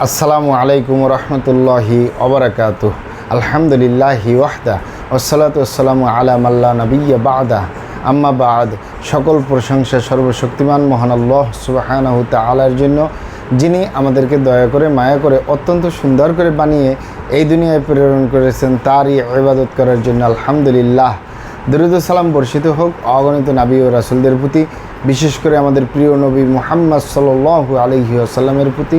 আসসালামু আলাইকুম রহমতুল্লাহি অবরাকাত আলহামদুলিল্লাহি ওয়াহদা ওসালাত আসসালামু আলা মাল্লা নবিয়া বাদা। আম্মা বাদ, সকল প্রশংসা সর্বশক্তিমান মহান আল্লাহ সুবাহানাহু তালার জন্য, যিনি আমাদেরকে দয়া করে, মায়া করে, অত্যন্ত সুন্দর করে বানিয়ে এই দুনিয়ায় প্রেরণ করেছেন, তারই ইবাদত করার জন্য আলহামদুলিল্লাহ। দরুদ সালাম বর্ষিত হোক, অগণিত নাবী ও রাসুলদের প্রতি, বিশেষ করে আমাদের প্রিয় নবী মুহাম্মদ সাল্লু আলহি আসাল্লামের প্রতি।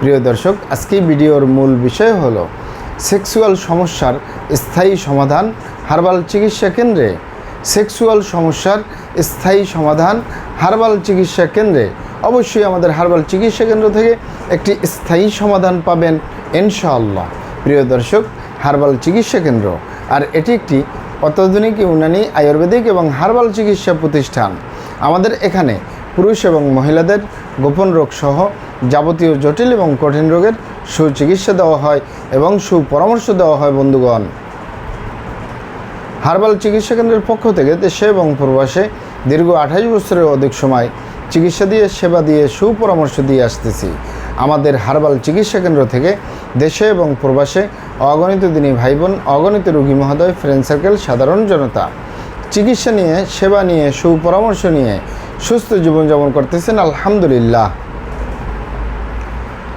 প্রিয় দর্শক, আজকে ভিডিওর মূল বিষয় হলো সেক্সুয়াল সমস্যার স্থায়ী সমাধান হার্বাল চিকিৎসা কেন্দ্রে। সেক্সুয়াল সমস্যার স্থায়ী সমাধান হার্বাল চিকিৎসা কেন্দ্রে। অবশ্যই আমাদের হার্বাল চিকিৎসা কেন্দ্র থেকে একটি স্থায়ী সমাধান পাবেন ইনশাআল্লাহ। প্রিয় দর্শক, হার্বাল চিকিৎসা কেন্দ্র আর এটি একটি অত্যাধুনিক ইউনানি আয়ুর্বেদিক এবং হার্বাল চিকিৎসা প্রতিষ্ঠান। আমাদের এখানে পুরুষ এবং মহিলাদের গোপন রোগ সহ যাবতীয় জটিল এবং কঠিন রোগের সুচিকিৎসা দেওয়া হয় এবং সুপরামর্শ দেওয়া হয় বন্ধুগণ। হার্বাল চিকিৎসা কেন্দ্রের পক্ষ থেকে দেশে এবং প্রবাসে দীর্ঘ আঠাশ বছরের অধিক সময় চিকিৎসা দিয়ে সেবা দিয়ে সুপরামর্শ দিয়ে আসতেছি। আমাদের হার্বাল চিকিৎসা কেন্দ্র থেকে দেশে এবং প্রবাসে অগণিত দিনী ভাই বোন অগণিত রোগী মহোদয় ফ্রেন্ড সার্কেল সাধারণ জনতা চিকিৎসা নিয়ে, সেবা নিয়ে, সুপরামর্শ নিয়ে সুস্থ জীবনযাপন করতেছেন, আলহামদুলিল্লাহ।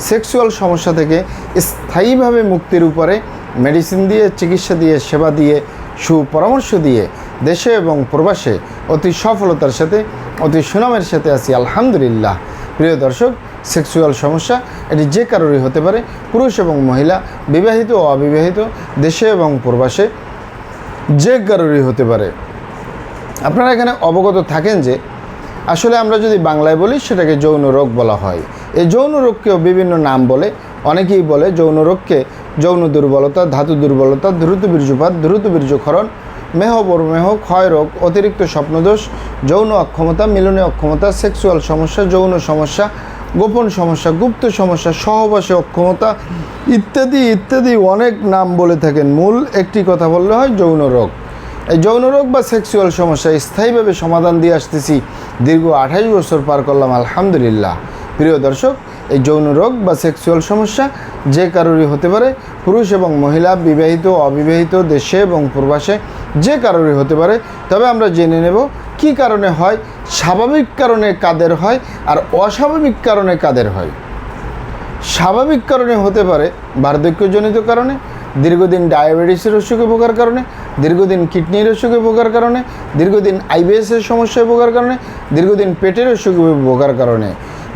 সেক্সুয়াল সমস্যা থেকে স্থায়ীভাবে মুক্তির উপরে মেডিসিন দিয়ে, চিকিৎসা দিয়ে, সেবা দিয়ে, সুপরামর্শ দিয়ে দেশে এবং প্রবাসে অতি সফলতার সাথে, অতি সুনামের সাথে আছি। আলহামদুলিল্লাহ। প্রিয় দর্শক, সেক্সুয়াল সমস্যা এটি যে কারোরই হতে পারে, পুরুষ এবং মহিলা, বিবাহিত ও অবিবাহিত, দেশে এবং প্রবাসে যে কারোরই হতে পারে। আপনারা এখানে অবগত থাকেন যে, আসলে আমরা যদি বাংলায় বলি, সেটাকে যৌন রোগ বলা হয়। এই যৌন রোগকেও বিভিন্ন নাম বলে। অনেকেই বলে যৌন রোগকে যৌন দুর্বলতা, ধাতু দুর্বলতা, দ্রুত বীর্যপাত, দ্রুত বীর্যক্ষরণ, মেহ, বর্মেহ, ক্ষয় রোগ, অতিরিক্ত স্বপ্নদোষ, যৌন অক্ষমতা, মিলনে অক্ষমতা, সেক্সুয়াল সমস্যা, যৌন সমস্যা, গোপন সমস্যা, গুপ্ত সমস্যা, সহবাসে অক্ষমতা ইত্যাদি ইত্যাদি অনেক নাম বলে থাকেন। মূল একটি কথা বললে হয় যৌন রোগ। এই যৌন রোগ বা সেক্সুয়াল সমস্যা স্থায়ীভাবে সমাধান দিয়ে আসতেছি। দীর্ঘ আঠাশ বছর পার করলাম, আলহামদুলিল্লাহ। প্রিয় দর্শক, এই যৌন রোগ বা সেক্সুয়াল সমস্যা যে কারোরই হতে পারে, পুরুষ এবং মহিলা, বিবাহিত অবিবাহিত, দেশে এবং প্রবাসে যে কারোরই হতে পারে, তবে আমরা জেনে নেব কি কারণে হয়, স্বাভাবিক কারণে কাদের হয়, আর অস্বাভাবিক কারণে কাদের হয়। স্বাভাবিক কারণে হতে পারে বার্ধক্যজনিত কারণে, দীর্ঘদিন ডায়াবেটিসের অসুখে ভোগার কারণে, দীর্ঘদিন কিডনির অসুখে ভোগার কারণে, দীর্ঘদিন আইবিএসের সমস্যায় ভোগার কারণে, দীর্ঘদিন পেটের অসুখে ভোগার কারণে।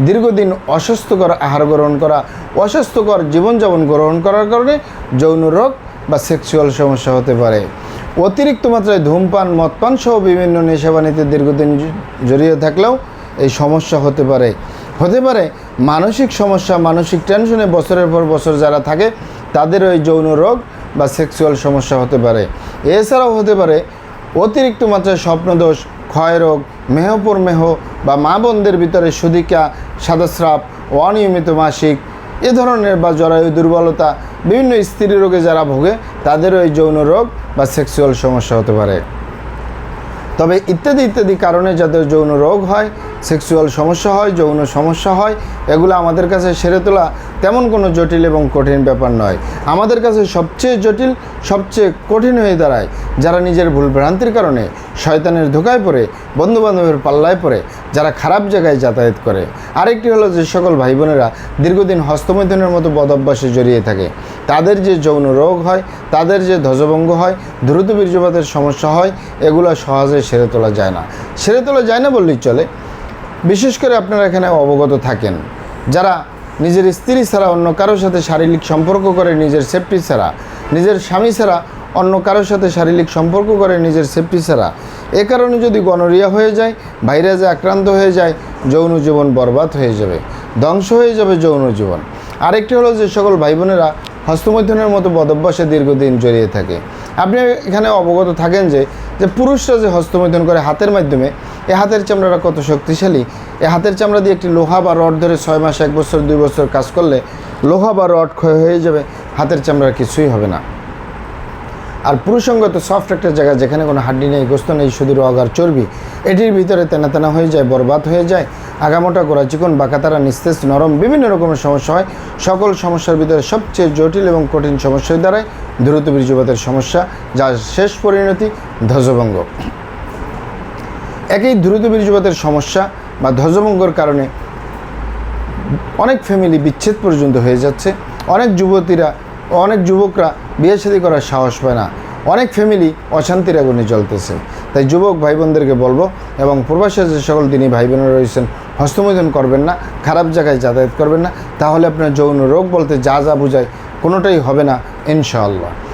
দীর্ঘদিন অস্বাস্থ্যকর আহার গ্রহণ করা, অস্বাস্থ্যকর জীবনযাপন গ্রহণ করার কারণে যৌন রোগ বা সেক্সুয়াল সমস্যা হতে পারে। অতিরিক্ত মাত্রায় ধূমপান, মদপান সহ বিভিন্ন নেশাবানিতে দীর্ঘদিন জড়িয়ে থাকলেও এই সমস্যা হতে পারে। হতে পারে মানসিক সমস্যা, মানসিক টেনশনে বছরের পর বছর যারা থাকে তাদের ওই যৌন রোগ বা সেক্সুয়াল সমস্যা হতে পারে। এছাড়াও হতে পারে অতিরিক্ত মাত্রায় স্বপ্নদোষ, ক্ষয়রোগ, মেহপুর মেহ বা মা বোনদের ভিতরে সুদিকা সাদাস্রাব, অনিয়মিত মাসিক, এ ধরনের বা জরায়ু দুর্বলতা, বিভিন্ন স্ত্রী রোগে যারা ভোগে, তাদেরও এই যৌন রোগ বা সেক্সুয়াল সমস্যা হতে পারে। তবে ইত্যাদি ইত্যাদি কারণে যাদের যৌন রোগ হয় সেক্সুয়াল সমস্যা হয়, যৌন সমস্যা হয়, এগুলো আমাদের কাছে সেরে তোলা তেমন কোনো জটিল এবং কঠিন ব্যাপার নয়। আমাদের কাছে সবচেয়ে জটিল, সবচেয়ে কঠিন হয়ে দাঁড়ায় যারা নিজের ভুল ভ্রান্তির কারণে শয়তানের ধোকায় পড়ে, বন্ধুবান্ধবের পাল্লায় পড়ে, যারা খারাপ জায়গায় যাতায়াত করে। আরেকটি হলো যে সকল ভাই বোনেরা দীর্ঘদিন হস্তমৈথুনের মতো বদভ্যাসে জড়িয়ে থাকে। তাদের যে যৌন রোগ হয়, তাদের যে ধ্বজভঙ্গ হয়, দ্রুত বীর্যপাতের সমস্যা হয়, এগুলো সহজে সেরে তোলা যায় না। সেরে তোলা যায় না বললেই চলে। বিশেষ করে আপনারা এখানে অবগত থাকেন। যারা নিজের স্ত্রী ছাড়া অন্য কারোর সাথে শারীরিক সম্পর্ক করে নিজের সেফটি ছাড়া, নিজের স্বামী ছাড়া অন্য কারোর সাথে শারীরিক সম্পর্ক করে নিজের সেফটি ছাড়া, এ কারণে যদি গনোরিয়া হয়ে যায়, ভাইরাসে আক্রান্ত হয়ে যায়, যৌন জীবন বরবাদ হয়ে যাবে, ধ্বংস হয়ে যাবে যৌন জীবন। আরেকটি হলো যে সকল ভাই বোনেরা হস্তমৈথুনের মতো বদভ্যাসে দীর্ঘদিন জড়িয়ে থাকে। আপনি এখানে অবগত থাকেন যে যে পুরুষরা যে হস্তমৈথুন করে হাতের মাধ্যমে এ হাতের চামড়াটা কত শক্তিশালী? এ হাতের চামড়া দিয়ে একটি লোহা বা রড ধরে ছয় মাস, এক বছর, দুই বছর কাজ করলে লোহা বা রড ক্ষয় হয়ে যাবে, হাতের চামড়ার কিছুই হবে না। আর পুরুষঙ্গত সফট একটা জায়গা যেখানে কোনো হাড্ডি নেই, গোস্ত নেই শুধু রগ আর চর্বি, এটির ভিতরে তেনা তেনা হয়ে যায়, বরবাদ হয়ে যায়, আগামোটা গোড়া চিকন বাঁকাতারা নিস্তেজ, নরম, বিভিন্ন রকমের সমস্যা হয়। সকল সমস্যার ভিতরে সবচেয়ে জটিল এবং কঠিন সমস্যায় দ্বারায় দ্রুত বীর্যপাতের সমস্যা, যার শেষ পরিণতি ধ্বজভঙ্গ। একই দ্রুত বীর্যপাতের সমস্যা বা ধ্বজভঙ্গর কারণে অনেক ফ্যামিলি বিচ্ছেদ পর্যন্ত হয়ে যাচ্ছে। অনেক যুবতীরা, অনেক যুবকরা বিয়ে শাদী করার সাহস পায় না। অনেক ফ্যামিলি অশান্তির আগুনে জ্বলতেছে। তাই যুবক ভাই বোনদেরকে বলব এবং প্রবাসে যে সকল তিনি ভাই বোনেরা রয়েছেন, হস্তমৈথুন করবেন না, খারাপ জায়গায় যাতায়াত করবেন না। তাহলে আপনার যৌন রোগ বলতে যা যা বোঝায় কোনোটাই হবে না, ইনশাআল্লাহ।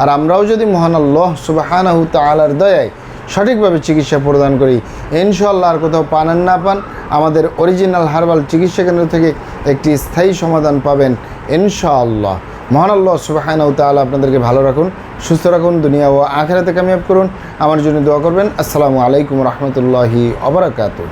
আর আমরাও যদি মহান আল্লাহ সুবাহানাহু তালার দয়ায় সঠিকভাবে চিকিৎসা প্রদান করি ইনশাল্লাহ আর কোথাও পান আর না পান, আমাদের অরিজিনাল হার্বাল চিকিৎসা কেন্দ্র থেকে একটি স্থায়ী সমাধান পাবেন ইনশাআল্লাহ। মহান আল্লাহ সুবাহানাহু তাআলা আপনাদেরকে ভালো রাখুন, সুস্থ রাখুন, দুনিয়া ও আখেরাতে কামিয়াব করুন। আমার জন্য দোয়া করবেন। আসসালামু আলাইকুম রহমতুল্লাহি অবরাকাতু